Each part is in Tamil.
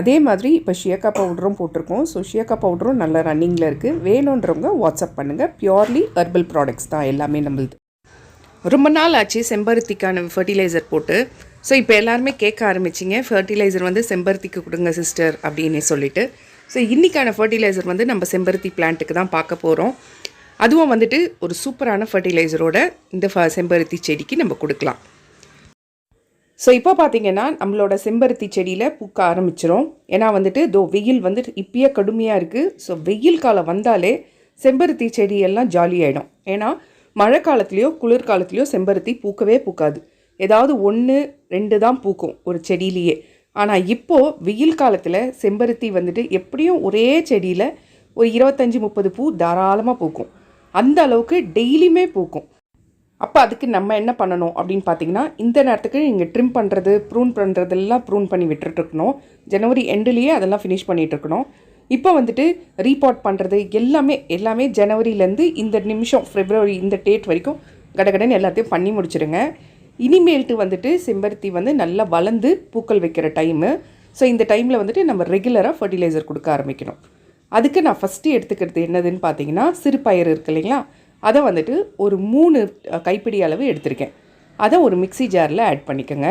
அதே மாதிரி இப்போ ஷியக்கா பவுடரும் போட்டிருக்கோம். ஸோ ஷியக்கா பவுடரும் நல்லா ரன்னிங்கில் இருக்குது வேணுன்றவங்க வாட்ஸ்அப் பண்ணுங்கள் பியோர்லி ஹெர்பல் ப்ராடக்ட்ஸ் தான் எல்லாமே நம்மளுது. ரொம்ப நாள் ஆச்சு செம்பருத்திக்கான ஃபர்டிலைசர் போட்டு. ஸோ இப்போ எல்லாருமே கேட்க ஆரம்பிச்சிங்க. ஃபர்டிலைசர் வந்து செம்பருத்திக்கு கொடுங்க சிஸ்டர் அப்படின்னு சொல்லிட்டு. ஸோ இன்றைக்கான ஃபர்டிலைசர் வந்து நம்ம செம்பருத்தி பிளான்ட்டுக்கு தான் பார்க்க போகிறோம் அதுவும் வந்துட்டு ஒரு சூப்பரான ஃபர்டிலைசரோட இந்த ஃப செம்பருத்தி செடிக்கு நம்ம கொடுக்கலாம். ஸோ இப்போ பார்த்தீங்கன்னா நம்மளோட செம்பருத்தி செடியில் பூக்க ஆரம்பிச்சிரும். ஏன்னா வந்துட்டு தோ வெயில் வந்துட்டு இப்பயே கடுமையாக இருக்குது ஸோ வெயில் காலம் வந்தாலே செம்பருத்தி செடியெல்லாம் ஜாலியாகிடும் ஏன்னா மழை காலத்துலேயோ குளிர்காலத்துலேயோ செம்பருத்தி பூக்கவே பூக்காது. ஏதாவது ஒன்று ரெண்டு தான் பூக்கும் ஒரு செடியிலேயே. ஆனால் இப்போது வெயில் காலத்தில் செம்பருத்தி வந்துட்டு எப்படியும் ஒரே செடியில் ஒரு இருபத்தஞ்சி முப்பது பூ தாராளமாக பூக்கும். அந்த அளவுக்கு டெய்லியுமே பூக்கும். அப்போ அதுக்கு நம்ம என்ன பண்ணணும் அப்படின்னு பார்த்தீங்கன்னா இந்த நேரத்துக்கு நீங்கள் ட்ரிம் பண்ணுறது ப்ரூன் பண்ணுறதெல்லாம் ப்ரூன் பண்ணி விட்டுட்டுருக்கணும். ஜனவரி எண்டுலேயே அதெல்லாம் ஃபினிஷ் பண்ணிகிட்ருக்கணும் இப்போ வந்துட்டு ரீபாட் பண்ணுறது எல்லாமே எல்லாமே ஜனவரிலேருந்து இந்த நிமிஷம் ஃபெப்ரவரி இந்த டேட் வரைக்கும் கடகடன்னு எல்லாத்தையும் பண்ணி முடிச்சிடுங்க இனிமேல்ட்டு வந்துட்டு செம்பருத்தி வந்து நல்லா வளர்ந்து பூக்கள் வைக்கிற டைமு ஸோ இந்த டைமில் வந்துட்டு நம்ம ரெகுலராக ஃபர்டிலைசர் கொடுக்க ஆரம்பிக்கணும். அதுக்கு நான் ஃபஸ்ட்டு எடுத்துக்கிறது என்னதுன்னு பார்த்தீங்கன்னா சிறுபயிர் இருக்கு இல்லைங்களா? அதை வந்துட்டு ஒரு மூணு கைப்பிடி அளவு எடுத்திருக்கேன். அதை ஒரு மிக்ஸி ஜாரில் ஆட் பண்ணிக்கோங்க.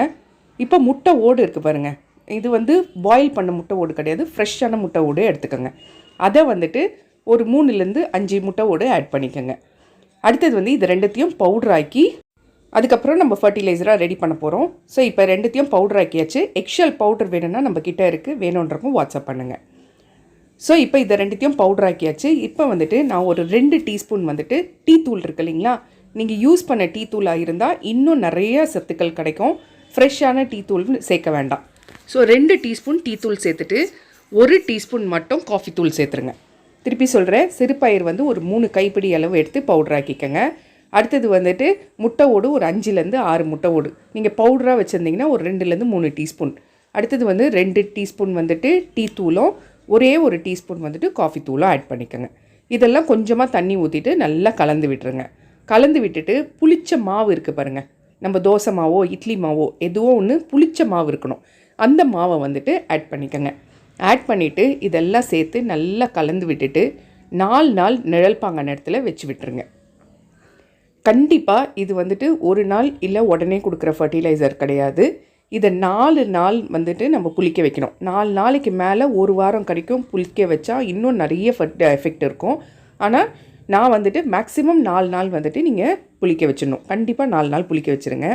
இப்போ முட்டை ஓடு இருக்குது பாருங்கள் இது வந்து பாயில் பண்ண முட்டை ஓடு கிடையாது. ஃப்ரெஷ்ஷான முட்டை ஓடு எடுத்துக்கோங்க. அதை வந்துட்டு ஒரு மூணுலேருந்து அஞ்சு முட்டை ஓடு ஆட் பண்ணிக்கோங்க. அடுத்தது வந்து இது ரெண்டுத்தையும் பவுடர் ஆக்கி அதுக்கப்புறம் நம்ம ஃபர்டிலைசராக ரெடி பண்ண போகிறோம் ஸோ இப்போ ரெண்டுத்தையும் பவுடர் ஆக்கியாச்சு. எக்ஷல் பவுடர் வேணும்னா நம்ம கிட்டே இருக்குது வேணுன்றக்கும் வாட்ஸ்அப் பண்ணுங்கள் ஸோ இப்போ இதை ரெண்டுத்தையும் பவுடர் ஆக்கியாச்சு. இப்போ வந்துட்டு நான் ஒரு ரெண்டு டீஸ்பூன் வந்துட்டு டீ தூள் இருக்கு இல்லைங்களா? நீங்கள் யூஸ் பண்ண டீ தூளாக இருந்தால் இன்னும் நிறைய சத்துக்கள் கிடைக்கும். ஃப்ரெஷ்ஷான டீ தூள் சேர்க்க வேண்டாம். ஸோ ரெண்டு டீஸ்பூன் டீ தூள் சேர்த்துட்டு ஒரு டீஸ்பூன் மட்டும் காஃபி தூள் சேர்த்துருங்க. திருப்பி சொல்கிறேன் சிறுபயிர் வந்து ஒரு மூணு கைப்பிடி அளவு எடுத்து பவுடர் ஆக்கிக்கோங்க. அடுத்தது வந்துட்டு முட்டை ஓடு ஒரு அஞ்சுலேருந்து ஆறு முட்டை ஓடு. நீங்கள் பவுடராக வச்சுருந்தீங்கன்னா ஒரு ரெண்டுலேருந்து மூணு டீஸ்பூன் அடுத்தது வந்து ரெண்டு டீஸ்பூன் வந்துட்டு டீ தூளும் ஒரே ஒரு டீஸ்பூன் வந்துட்டு காஃபி தூளும் ஆட் பண்ணிக்கோங்க. இதெல்லாம் கொஞ்சமாக தண்ணி ஊற்றிட்டு நல்லா கலந்து விட்டுருங்க. கலந்து விட்டுட்டு புளிச்ச மாவு இருக்குது பாருங்கள் நம்ம தோசை மாவோ இட்லி மாவோ எதுவோ ஒன்று புளிச்ச மாவு இருக்கணும். அந்த மாவை வந்துட்டு ஆட் பண்ணிக்கோங்க. ஆட் பண்ணிவிட்டு இதெல்லாம் சேர்த்து நல்லா கலந்து விட்டுட்டு நாலு நாள் நிழல்பாங்க நேரத்தில் வச்சு விட்டுருங்க. கண்டிப்பாக இது வந்துட்டு ஒரு நாள் இல்லை உடனே கொடுக்குற ஃபர்டிலைசர் கிடையாது. இதை நாலு நாள் வந்துட்டு நம்ம புளிக்க வைக்கணும். நாலு நாளைக்கு மேலே ஒரு வாரம் கிடைக்கும் புளிக்க வச்சா இன்னும் நிறைய எஃபெக்ட் uh, இருக்கும். ஆனால் நான் வந்துட்டு மேக்ஸிமம் நாலு நாள் வந்துட்டு நீங்கள் புளிக்க வச்சிடணும். கண்டிப்பாக நாலு நாள் புளிக்க வச்சுருங்க.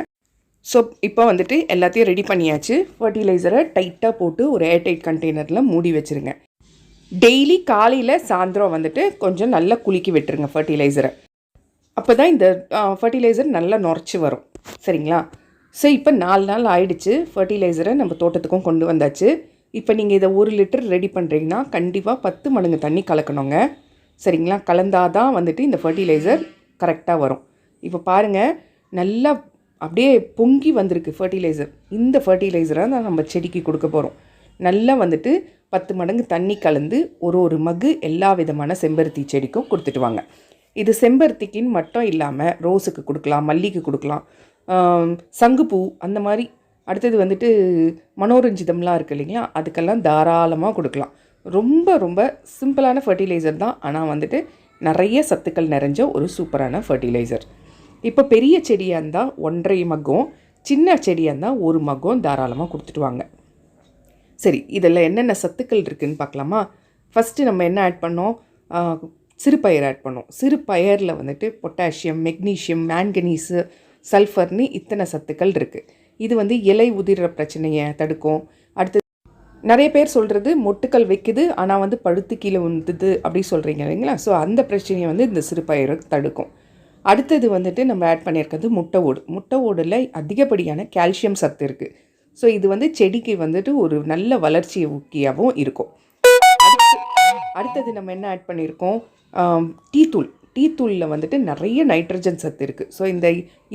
ஸோ இப்போ வந்துட்டு எல்லாத்தையும் ரெடி பண்ணியாச்சு. ஃபர்டிலைசரை டைட்டாக போட்டு ஒரு ஏர்டைட் கண்டெய்னரில் மூடி வச்சுருங்க. டெய்லி காலையில் சாயந்தரம் வந்துட்டு கொஞ்சம் நல்லா குலுக்கி விட்டுருங்க ஃபர்டிலைசரை அப்போ தான் இந்த uh, ஃபர்டிலைசர் நல்லா நுரைச்சி வரும். சரிங்களா? ஸோ இப்போ நாலு நாள் ஆயிடுச்சு. ஃபர்டிலைசரை நம்ம தோட்டத்துக்கும் கொண்டு வந்தாச்சு. இப்போ நீங்கள் இதை ஒரு லிட்டர் ரெடி பண்ணுறீங்கன்னா கண்டிப்பாக பத்து மடங்கு தண்ணி கலக்கணுங்க. சரிங்களா? கலந்தாதான் வந்துட்டு இந்த ஃபர்டிலைசர் கரெக்டாக வரும். இப்போ பாருங்கள் நல்லா அப்படியே பொங்கி வந்திருக்கு ஃபர்டிலைசர் இந்த ஃபர்டிலைசரை தான் நம்ம செடிக்கு கொடுக்க போகிறோம் நல்லா வந்துட்டு பத்து மடங்கு தண்ணி கலந்து ஒரு ஒரு மகு எல்லா விதமான செம்பருத்தி செடிக்கும் கொடுத்துட்டு வாங்க. இது செம்பருத்திக்குன்னு மட்டும் இல்லாமல் ரோஸுக்கு கொடுக்கலாம் மல்லிக்கு கொடுக்கலாம். சங்குப்பூ அந்த மாதிரி. அடுத்தது வந்துட்டு மனோரஞ்சிதம்லாம் இருக்குது இல்லைங்களா? அதுக்கெல்லாம் தாராளமாக கொடுக்கலாம். ரொம்ப ரொம்ப சிம்பிளான ஃபர்டிலைசர் தான். ஆனால் வந்துட்டு நிறைய சத்துக்கள் நிறைஞ்ச ஒரு சூப்பரான ஃபர்டிலைசர் இப்போ பெரிய செடியாக இருந்தால் ஒன்றரை மகம் சின்ன செடியாக இருந்தால் ஒரு மகம் தாராளமாக கொடுத்துட்டு வாங்க. சரி இதில் என்னென்ன சத்துக்கள் இருக்குதுன்னு பார்க்கலாமா? ஃபஸ்ட்டு நம்ம என்ன ஆட் பண்ணோம்? சிறுபயர் ஆட் பண்ணோம். சிறுபயரில் வந்துட்டு பொட்டாசியம் மெக்னீஷியம் மேங்கனீஸு சல்ஃபர்னு இத்தனை சத்துக்கள் இருக்குது இது வந்து இலை உதிர்ற பிரச்சனையை தடுக்கும். அடுத்து நிறைய பேர் சொல்கிறது மொட்டுக்கள் வைக்குது ஆனால் வந்து பழுத்து கீழே வந்துது அப்படி சொல்கிறீங்க இல்லைங்களா? ஸோ அந்த பிரச்சனையை வந்து இந்த சிறுபயிறு தடுக்கும். அடுத்தது வந்துட்டு நம்ம ஆட் பண்ணியிருக்கிறது முட்டை ஓடு. முட்டை ஓடில் அதிகப்படியான கால்சியம் சத்து இருக்குது ஸோ இது வந்து செடிக்கு வந்துட்டு ஒரு நல்ல வளர்ச்சி ஊக்கியாகவும் இருக்கும். அடுத்தது நம்ம என்ன ஆட் பண்ணியிருக்கோம்? ஆம், டீத்தூளில் வந்துட்டு நிறைய நைட்ரஜன் சத்து இருக்குது ஸோ இந்த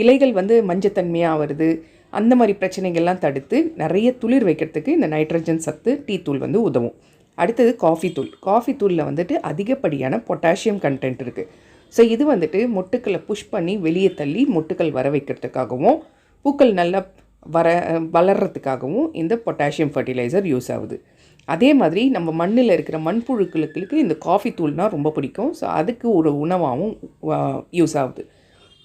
இலைகள் வந்து மஞ்சத்தன்மையாக வருது. அந்த மாதிரி பிரச்சனைகள்லாம் தடுத்து நிறைய துளிர் வைக்கிறதுக்கு இந்த நைட்ரஜன் சத்து டீத்தூள் வந்து உதவும். அடுத்தது காஃபி தூள். காஃபி தூளில் வந்துட்டு அதிகப்படியான பொட்டாசியம் கண்டென்ட் இருக்குது ஸோ இது வந்துட்டு மொட்டுக்களை புஷ் பண்ணி வெளியே தள்ளி மொட்டுக்கள் வர வைக்கிறதுக்காகவும் பூக்கள் நல்லா வர வளர்கிறதுக்காகவும் இந்த பொட்டாசியம் ஃபர்டிலைசர் யூஸ் ஆகுது. அதே மாதிரி நம்ம மண்ணில் இருக்கிற மண்புழுக்களுக்கு இந்த காஃபி தூள்னால் ரொம்ப பிடிக்கும். ஸோ அதுக்கு ஒரு உணவாகவும் யூஸ் ஆகுது.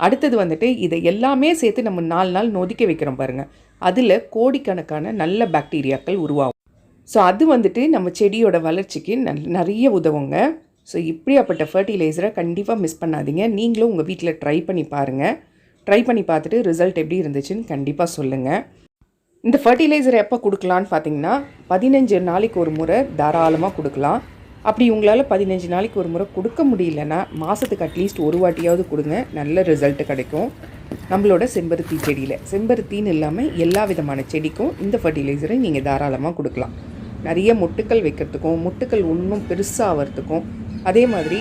அடுத்தது வந்துட்டு இதை எல்லாமே சேர்த்து நம்ம நாலு நாள் நொதிக்க வைக்கிறோம் பாருங்கள் அதில் கோடிக்கணக்கான நல்ல பாக்டீரியாக்கள் உருவாகும். ஸோ அது வந்துட்டு நம்ம செடியோட வளர்ச்சிக்கு நல் நிறைய உதவுங்க. ஸோ இப்படியாப்பட்ட ஃபர்டிலைசரை கண்டிப்பாக மிஸ் பண்ணாதீங்க. நீங்களும் உங்கள் வீட்டில் ட்ரை பண்ணி பாருங்கள் ட்ரை பண்ணி பார்த்துட்டு ரிசல்ட் எப்படி இருந்துச்சுன்னு கண்டிப்பாக சொல்லுங்கள் இந்த ஃபர்டிலைசர் எப்போ கொடுக்கலான்னு பார்த்தீங்கன்னா பதினஞ்சு நாளைக்கு ஒரு முறை தாராளமாக கொடுக்கலாம். அப்படி உங்களால் பதினஞ்சு நாளைக்கு ஒரு முறை கொடுக்க முடியலன்னா மாதத்துக்கு அட்லீஸ்ட் ஒரு வாட்டியாவது கொடுங்க நல்ல ரிசல்ட் கிடைக்கும். நம்மளோட செம்பருத்தி செடியில். செம்பருத்தின்னு இல்லாமல் எல்லா விதமான செடிக்கும் இந்த ஃபர்டிலைசரை நீங்கள் தாராளமாக கொடுக்கலாம். நிறைய மொட்டுக்கள் வைக்கிறதுக்கும் மொட்டுக்கள் ஒன்றும் பெருசாகிறதுக்கும் அதே மாதிரி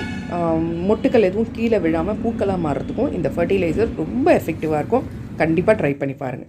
மொட்டுக்கள் எதுவும் கீழே விழாமல் பூக்களாக மாறுறதுக்கும் இந்த ஃபர்டிலைசர் ரொம்ப எஃபெக்டிவாக இருக்கும். கண்டிப்பாக ட்ரை பண்ணி பாருங்கள்